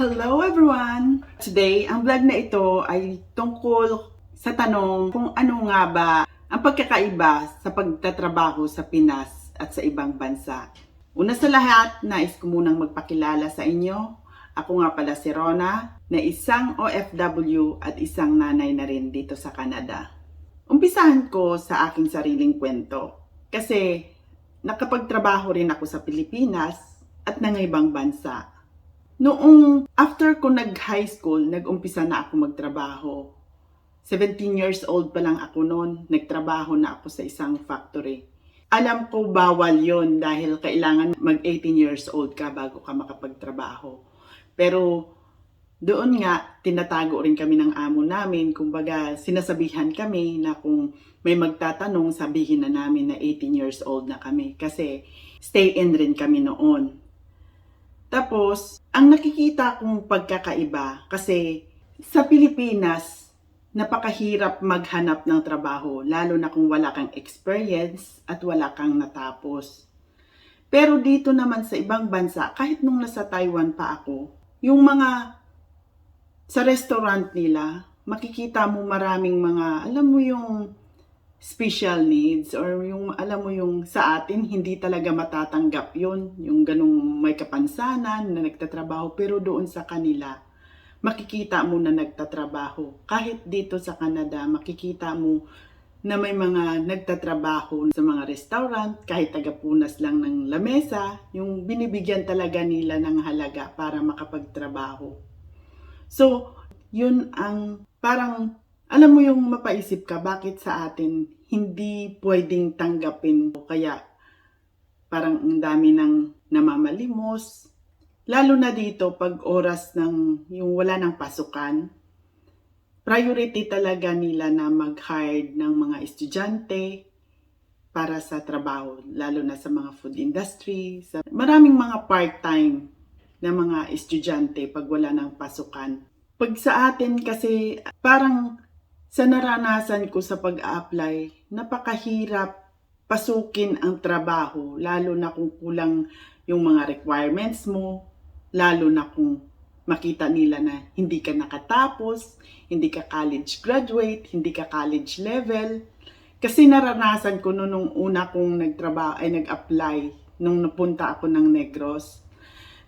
Hello everyone! Today, ang vlog na ito ay tungkol sa tanong kung ano nga ba ang pagkakaiba sa pagtatrabaho sa Pinas at sa ibang bansa. Una sa lahat, nais ko munang magpakilala sa inyo. Ako nga pala si Rona, na isang OFW at isang nanay na rin dito sa Canada. Umpisahan ko sa aking sariling kwento. Kasi nakapagtrabaho rin ako sa Pilipinas at ng ibang bansa. Noong after ko nag-high school, nag-umpisa na ako magtrabaho. 17 years old pa lang ako noon, nagtrabaho na ako sa isang factory. Alam ko bawal yon dahil kailangan mag 18 years old ka bago ka makapagtrabaho. Pero doon nga, tinatago rin kami ng amo namin. Kumbaga, sinasabihan kami na kung may magtatanong, sabihin na namin na 18 years old na kami. Kasi stay in rin kami noon. Tapos, ang nakikita kong pagkakaiba, kasi sa Pilipinas, napakahirap maghanap ng trabaho, lalo na kung wala kang experience at wala kang natapos. Pero dito naman sa ibang bansa, kahit nung nasa Taiwan pa ako, yung mga sa restaurant nila, makikita mo maraming mga, alam mo yung special needs or yung alam mo yung sa atin hindi talaga matatanggap yon yung ganong may kapansanan na nagtatrabaho pero doon sa kanila makikita mo na nagtatrabaho. Kahit dito sa Canada makikita mo na may mga nagtatrabaho sa mga restaurant kahit tagapunas lang ng lamesa yung binibigyan talaga nila ng halaga para makapagtrabaho. So yun ang parang alam mo yung mapaisip ka, bakit sa atin hindi pwedeng tanggapin o kaya parang ang dami ng namamalimos. Lalo na dito pag oras ng yung wala ng pasukan, priority talaga nila na mag-hire ng mga estudyante para sa trabaho, lalo na sa mga food industry, sa maraming mga part-time na mga estudyante pag wala ng pasukan. Pag sa atin kasi parang sa naranasan ko sa pag-apply, napakahirap pasukin ang trabaho, lalo na kung kulang yung mga requirements mo, lalo na kung makita nila na hindi ka nakatapos, hindi ka college graduate, hindi ka college level. Kasi naranasan ko noong nung una kong nagtrabaho ay nag-apply nung napunta ako ng Negros.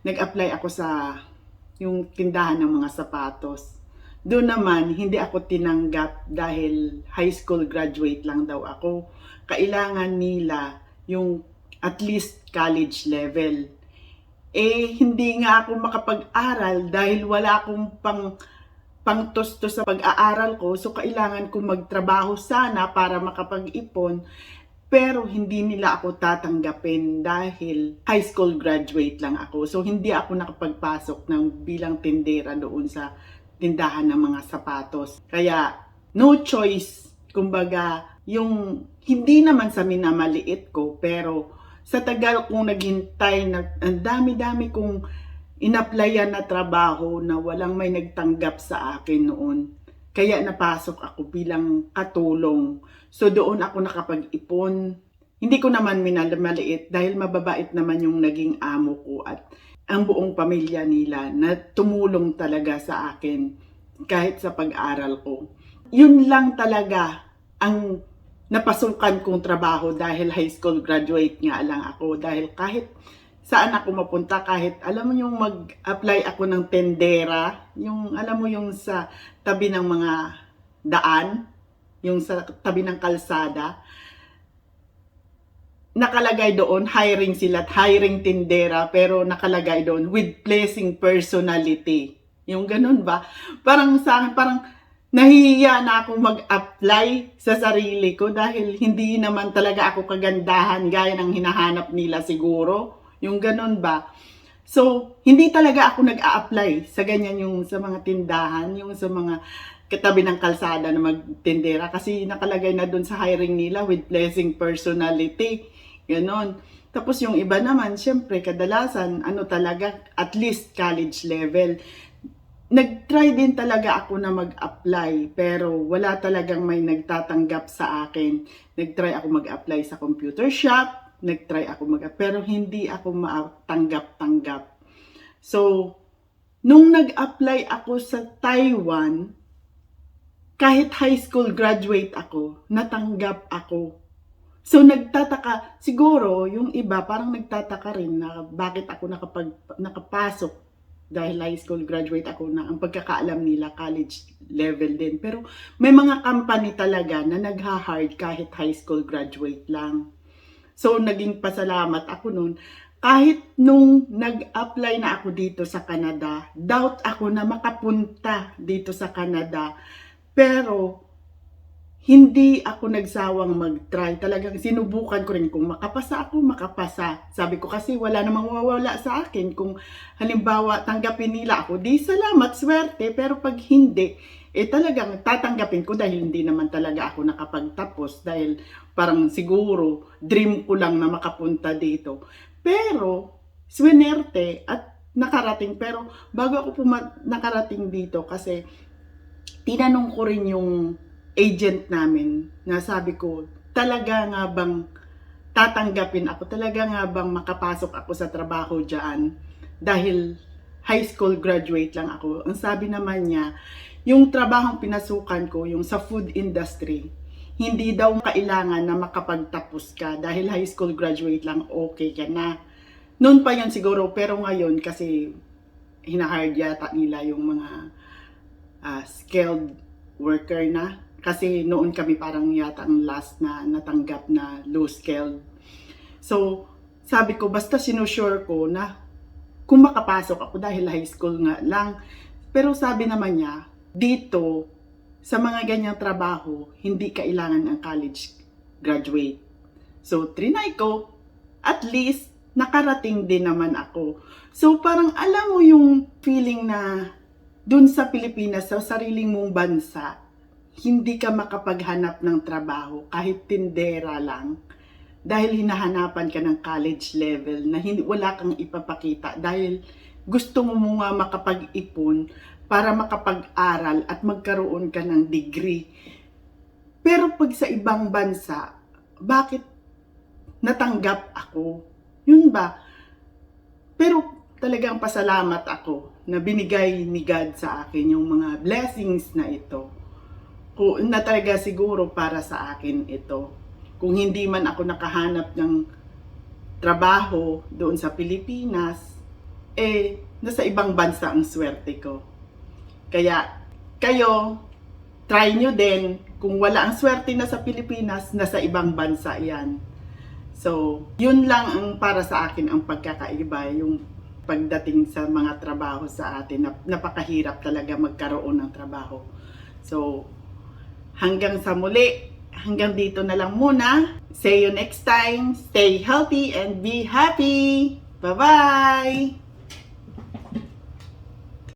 Nag-apply ako sa yung tindahan ng mga sapatos doon naman, hindi ako tinanggap dahil high school graduate lang daw ako. Kailangan nila yung at least college level. Eh, hindi nga ako makapag-aral dahil wala akong pang pangtosto sa pag-aaral ko. So, kailangan ko magtrabaho sana para makapag-ipon. Pero hindi nila ako tatanggapin dahil high school graduate lang ako. So, hindi ako nakapagpasok ng bilang tindera doon sa tindahan ng mga sapatos. Kaya, no choice. Kumbaga, yung hindi naman sa minamaliit ko, pero sa tagal kong naghintay, na, ang dami-dami kong inapplyan na trabaho na walang may nagtanggap sa akin noon. Kaya napasok ako bilang katulong. So doon ako nakapag-ipon. Hindi ko naman minamaliit dahil mababait naman yung naging amo ko at ang buong pamilya nila na tumulong talaga sa akin kahit sa pag-aral ko. Yun lang talaga ang napasukan kong trabaho dahil high school graduate nga lang ako. Dahil kahit saan ako mapunta, kahit alam mo yung mag-apply ako ng tendera, yung alam mo yung sa tabi ng mga daan, yung sa tabi ng kalsada, nakalagay doon, hiring sila at hiring tindera, pero nakalagay doon, with placing personality. Yung ganun ba? Parang sa akin, parang nahihiya na akong mag-apply sa sarili ko dahil hindi naman talaga ako kagandahan gaya ng hinahanap nila siguro. Yung ganun ba? So, hindi talaga ako nag-a-apply sa ganyan yung sa mga tindahan, yung sa mga katabi ng kalsada na magtindera kasi nakalagay na doon sa hiring nila with blessing personality. Ganon. Tapos yung iba naman, syempre, kadalasan, ano talaga, at least college level. Nag-try din talaga ako na mag-apply, pero wala talagang may nagtatanggap sa akin. Nag-try ako mag-apply sa computer shop, nag-try ako mag pero hindi ako matanggap-tanggap. So, nung nag-apply ako sa Taiwan, kahit high school graduate ako, natanggap ako. So nagtataka, siguro yung iba parang nagtataka rin na bakit ako nakapag, nakapasok dahil high school graduate ako na ang pagkakaalam nila college level din. Pero may mga company talaga na nagha-hard kahit high school graduate lang. So naging pasalamat ako noon. Kahit nung nag-apply na ako dito sa Canada, doubt ako na makapunta dito sa Canada. Pero hindi ako nagsawang mag-try. Talagang sinubukan ko rin kung makapasa ako, makapasa. Sabi ko kasi wala namang mawawala sa akin. Kung halimbawa tanggapin nila ako, di salamat, swerte. Pero pag hindi, eh talagang tatanggapin ko dahil hindi naman talaga ako nakapagtapos. Dahil parang siguro dream ko lang na makapunta dito. Pero, swinerte at nakarating. Pero bago ako puma- nakarating dito kasi tinanong ko rin yung agent namin na sabi ko, talaga nga bang tatanggapin ako? Talaga nga bang makapasok ako sa trabaho dyan? Dahil high school graduate lang ako. Ang sabi naman niya, yung trabahong pinasukan ko, yung sa food industry, hindi daw kailangan na makapagtapos ka dahil high school graduate lang, okay ka na. Noon pa yan siguro, pero ngayon kasi hinahard yata nila yung mga ah, skilled worker na. Kasi noon kami parang yata ang last na natanggap na low skilled. So, sabi ko, basta sinusure ko na kung makapasok ako dahil high school nga lang. Pero sabi naman niya, dito, sa mga ganyang trabaho, hindi kailangan ang college graduate. So, trinay ko, at least, nakarating din naman ako. So, parang alam mo yung feeling na dun sa Pilipinas, sa sariling mong bansa, hindi ka makapaghanap ng trabaho kahit tindera lang dahil hinahanapan ka ng college level na hindi, wala kang ipapakita dahil gusto mo nga makapag-ipon para makapag-aral at magkaroon ka ng degree. Pero pag sa ibang bansa, bakit natanggap ako? Yun ba? Pero talagang pasalamat ako na binigay ni God sa akin yung mga blessings na ito. Na talaga siguro para sa akin ito. Kung hindi man ako nakahanap ng trabaho doon sa Pilipinas, eh, nasa ibang bansa ang swerte ko. Kaya, kayo, try nyo din. Kung wala ang swerte na sa Pilipinas, nasa ibang bansa yan. So, yun lang ang para sa akin ang pagkakaiba, yung pagdating sa mga trabaho sa atin. Nap- Napakahirap talaga magkaroon ng trabaho. So, hanggang sa muli, hanggang dito na lang muna. See you next time. Stay healthy and be happy. Bye-bye!